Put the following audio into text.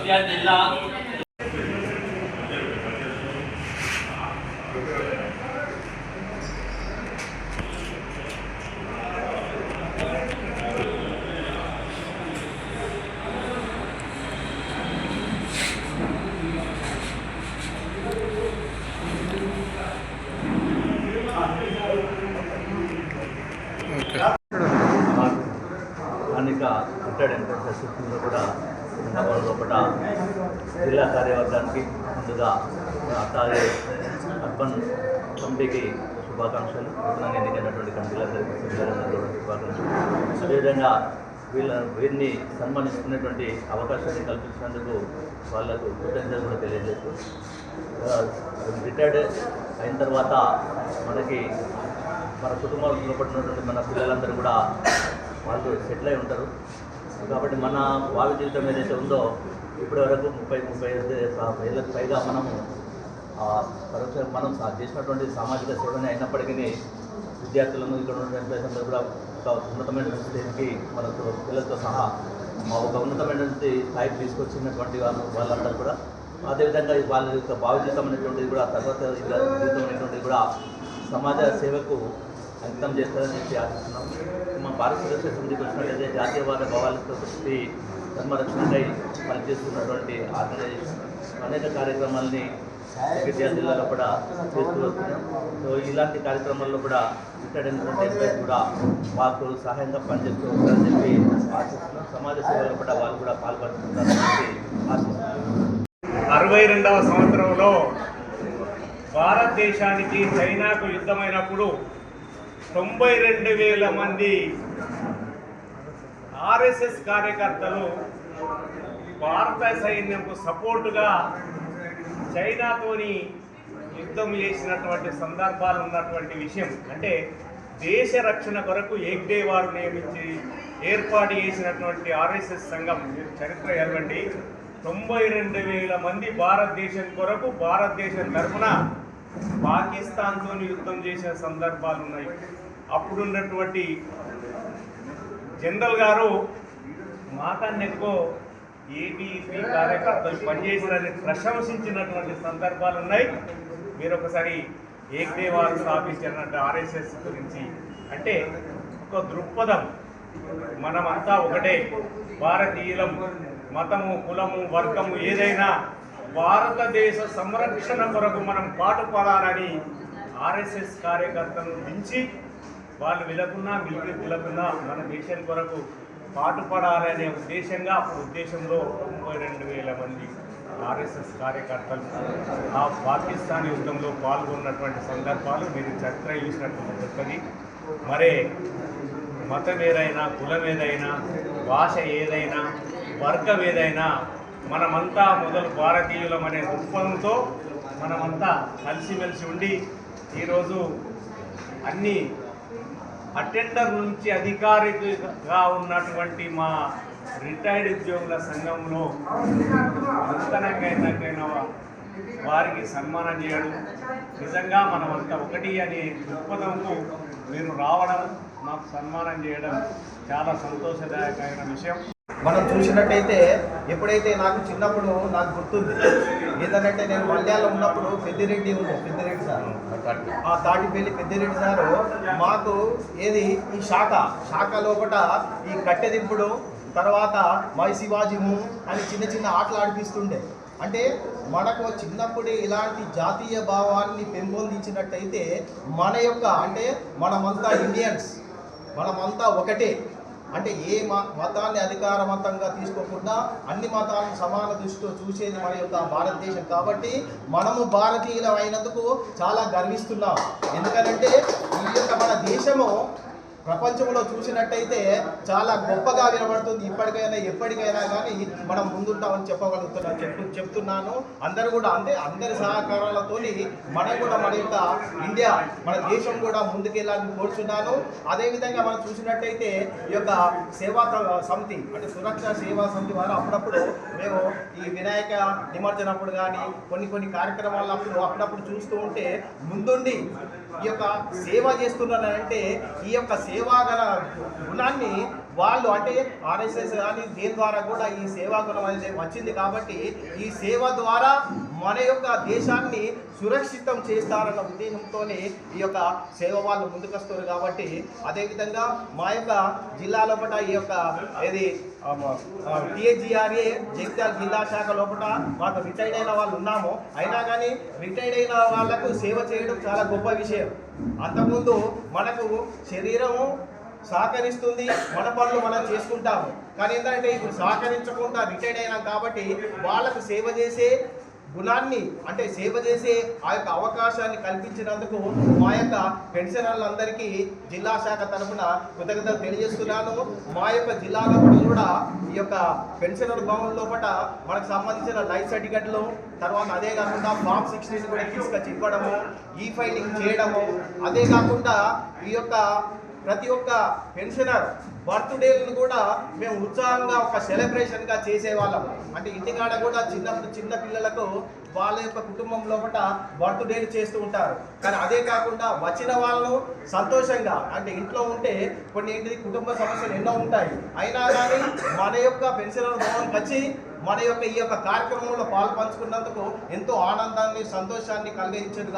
కూడా జిల్లా స్థానిక రిటైర్డ్ ఎంట్రన్స్ అసిస్టెంట్లో కూడా ఉన్నవాళ్ళ లోపల జిల్లా కార్యవర్గానికి ముందుగా అట్లాగే అర్బన్ కమిటీకి శుభాకాంక్షలు. నూతనంగా ఎన్నికైనటువంటి కమిటీలందరికీ సభ్యులందరికీ శుభాకాంక్షలు. అదేవిధంగా వీళ్ళ వీరిని సన్మానిస్తున్నటువంటి అవకాశాన్ని కల్పించినందుకు వాళ్ళకు కృతజ్ఞతలు కూడా తెలియజేస్తూ రిటైర్డ్ అయిన తర్వాత మనకి మన కుటుంబంలో పడినటువంటి మన పిల్లలందరూ కూడా వాళ్ళు సెటిల్ అయి ఉంటారు. కాబట్టి మన వాళ్ళ జీవితం ఏదైతే ఉందో ఇప్పటి వరకు ముప్పై ముప్పై ఐదు ఏళ్ళకు పైగా మనము పరోక్ష మనం చేసినటువంటి సామాజిక సేవనే అయినప్పటికీ విద్యార్థులను ఇక్కడ ఉన్న ఎంప్లాయీస్ కూడా ఒక ఉన్నతమైన స్థితికి మన పిల్లలతో సహా మా ఒక ఉన్నతమైనటువంటి స్థాయికి తీసుకొచ్చినటువంటి వాళ్ళు వాళ్ళందరూ కూడా. అదేవిధంగా వాళ్ళ యొక్క భావి జీవితం అనేటువంటిది కూడా తర్వాత జీవితం అనేటువంటిది కూడా సమాజ సేవకు అంకితం చేస్తారని చెప్పి ఆశిస్తున్నాం. భారత సురక్ష సమితికి వచ్చినట్లయితే జాతీయవాద భావాలతో దృష్టి ధర్మరక్షణకై పనిచేస్తున్నటువంటి ఆర్గనైజేషన్ అనేక కార్యక్రమాల్ని జగిత్యాల జిల్లాలో కూడా చేస్తూ వస్తున్నాం. సో ఇలాంటి కార్యక్రమాల్లో కూడా ఇక్కడ కూడా మాకు సహాయంగా పనిచేస్తూ వస్తారని చెప్పి ఆశిస్తున్నాం. సమాజ సేవలో కూడా వాళ్ళు కూడా పాల్పంచుకుంటారని చెప్పి ఆశిస్తున్నాం. అరవై రెండవ సంవత్సరంలో భారతదేశానికి చైనాకు యుద్ధమైనప్పుడు తొంభై రెండు వేల మంది ఆర్ఎస్ఎస్ కార్యకర్తలు భారత సైన్యంకు సపోర్టుగా చైనాతోని యుద్ధం చేసినటువంటి సందర్భాలు ఉన్నటువంటి విషయం. అంటే దేశ రక్షణ కొరకు ఏక్డే వారు నియమించి ఏర్పాటు చేసినటువంటి ఆర్ఎస్ఎస్ సంఘం చరిత్ర ఎలవండి తొంభై రెండు వేల మంది భారతదేశం కొరకు భారతదేశం తరఫున పాకిస్తాన్తో యుద్ధం చేసే సందర్భాలు ఉన్నాయి. అప్పుడున్నటువంటి జనరల్ గారు మాకన్నా ఎక్కువ ఏబీపీ కార్యకర్తలు పనిచేసినని ప్రశంసించినటువంటి సందర్భాలు ఉన్నాయి. మీరు ఒకసారి ఏక్దే స్థాపించినటువంటి ఆర్ఎస్ఎస్ గురించి అంటే ఒక దృక్పథం మనమంతా ఒకటే. భారతీయులం మతము కులము వర్గము ఏదైనా భారతదేశ సంరక్షణ కొరకు మనం పాటుపడాలని ఆర్ఎస్ఎస్ కార్యకర్తలను దించి వాళ్ళు విలకున్నా మిలిటరీ వెలకున్నా మన దేశం కొరకు పాటుపడాలనే ఉద్దేశంగా ఉద్దేశంలో తొంభై రెండు వేల మంది ఆర్ఎస్ఎస్ కార్యకర్తలు ఆ పాకిస్తాన్ యుద్ధంలో పాల్గొన్నటువంటి సందర్భాలు మీరు చరిత్ర చూసినట్టు చెప్పది మరే మతం ఏదైనా కులం ఏదైనా భాష ఏదైనా వర్గం ఏదైనా మనమంతా మొదలు భారతీయులం అనే దృక్పథంతో మనమంతా కలిసిమెలిసి ఉండి ఈరోజు అన్ని అటెండర్ నుంచి అధికారిగా ఉన్నటువంటి మా రిటైర్డ్ ఉద్యోగుల సంఘంలో నూతనంగా ఎన్నికైన వారికి సన్మానం చేయడం నిజంగా మనమంతా ఒకటి అనే దృక్పథంకు మీరు రావడం మాకు సన్మానం చేయడం చాలా సంతోషదాయకమైన విషయం. మనం చూసినట్టయితే ఎప్పుడైతే నాకు చిన్నప్పుడు నాకు గుర్తుంది ఏంటంటే నేను మల్యాలో ఉన్నప్పుడు పెద్దిరెడ్డి ఉంది పెద్దిరెడ్డి సార్. ఆ తాటిపల్లి పెద్దిరెడ్డి సారు మాకు ఏది? ఈ శాఖ. శాఖ లోపల ఈ కట్టెదింపుడు తర్వాత మై శివాజీము అని చిన్న చిన్న ఆటలు ఆడిపిస్తుండే. అంటే మనకు చిన్నప్పుడే ఇలాంటి జాతీయ భావాన్ని పెంపొందించినట్టయితే మన యొక్క అంటే మనమంతా ఇండియన్స్ మనమంతా ఒకటే. అంటే ఏ మతాన్ని మతాన్ని అధికారవంతంగా తీసుకోకుండా అన్ని మతాలను సమాన దృష్టితో చూసేది మన యొక్క భారతదేశం. కాబట్టి మనము భారతీయులం అయినందుకు చాలా గర్విస్తున్నాం. ఎందుకనంటే ఈ యొక్క మన దేశము ప్రపంచంలో చూసినట్టయితే చాలా గొప్పగా వినబడుతుంది. ఇప్పటికైనా ఎప్పటికైనా కానీ మనం ముందుంటామని చెప్పగలుగుతున్నా చెప్పు చెప్తున్నాను. అందరూ కూడా అందే అందరి సహకారాలతోని మనం కూడా మన యొక్క ఇండియా మన దేశం కూడా ముందుకెళ్ళాలని కోరుచున్నాను. అదేవిధంగా మనం చూసినట్టయితే ఈ యొక్క సేవా సమితి అంటే సురక్ష సేవా సమితి వారు అప్పుడప్పుడు మేము ఈ వినాయక నిమజ్జనప్పుడు కానీ కొన్ని కొన్ని కార్యక్రమాలప్పుడు అప్పుడప్పుడు చూస్తూ ఉంటే ముందుండి ఈ యొక్క సేవ చేస్తున్నానంటే ఈ యొక్క సేవ గల గుణాన్ని వాళ్ళు అంటే ఆర్ఎస్ఎస్ కానీ దీని ద్వారా కూడా ఈ సేవా అనేది వచ్చింది కాబట్టి ఈ సేవ ద్వారా మన యొక్క దేశాన్ని సురక్షితం చేస్తారన్న ఉద్దేశంతోనే ఈ యొక్క సేవ వాళ్ళు ముందుకొస్తారు కాబట్టి అదేవిధంగా మా యొక్క జిల్లా లోపల ఈ యొక్క ఏది టీఏజీఆర్ఏ జగిత్యాల జిల్లా శాఖ లోపల మాకు రిటైర్డ్ అయిన వాళ్ళు ఉన్నాము. అయినా కానీ రిటైర్డ్ అయిన వాళ్ళకు సేవ చేయడం చాలా గొప్ప విషయం. అంతకుముందు మనకు శరీరము సహకరిస్తుంది మన పనులు మనం చేసుకుంటాము. కానీ ఏంటంటే ఇప్పుడు సహకరించకుండా రిటైర్డ్ అయినాం కాబట్టి వాళ్ళకు సేవ చేసే గుణాన్ని అంటే సేవ చేసే ఆ యొక్క అవకాశాన్ని కల్పించినందుకు మా యొక్క పెన్షనర్లందరికీ జిల్లా శాఖ తరఫున కృతజ్ఞతలు తెలియజేస్తున్నాను. మా యొక్క జిల్లాలో కూడా ఈ యొక్క పెన్షనర్ భవన్ లోపల మనకు సంబంధించిన లైఫ్ సర్టిఫికెట్లు తర్వాత అదే కాకుండా ఫామ్ సిక్స్టీన్ కూడా తీసుకొచ్చి ఇవ్వడము ఈ ఫైలింగ్ చేయడము. అదే కాకుండా ఈ యొక్క ప్రతి ఒక్క పెన్షనర్ బర్త్డేలను కూడా మేము ఉత్సాహంగా ఒక సెలబ్రేషన్గా చేసేవాళ్ళం. అంటే ఇంటికాడ కూడా చిన్నప్పుడు చిన్న పిల్లలకు వాళ్ళ యొక్క కుటుంబం లోపల బర్త్డేలు చేస్తూ ఉంటారు. కానీ అదే కాకుండా వచ్చిన వాళ్ళు సంతోషంగా అంటే ఇంట్లో ఉంటే కొన్ని ఏంటిది కుటుంబ సమస్యలు ఎన్నో ఉంటాయి. అయినా కానీ మన యొక్క పెన్షనర్ భవన్కి వచ్చి మన యొక్క ఈ యొక్క కార్యక్రమంలో పాలు పంచుకున్నందుకు ఎంతో ఆనందాన్ని సంతోషాన్ని కలిగించేది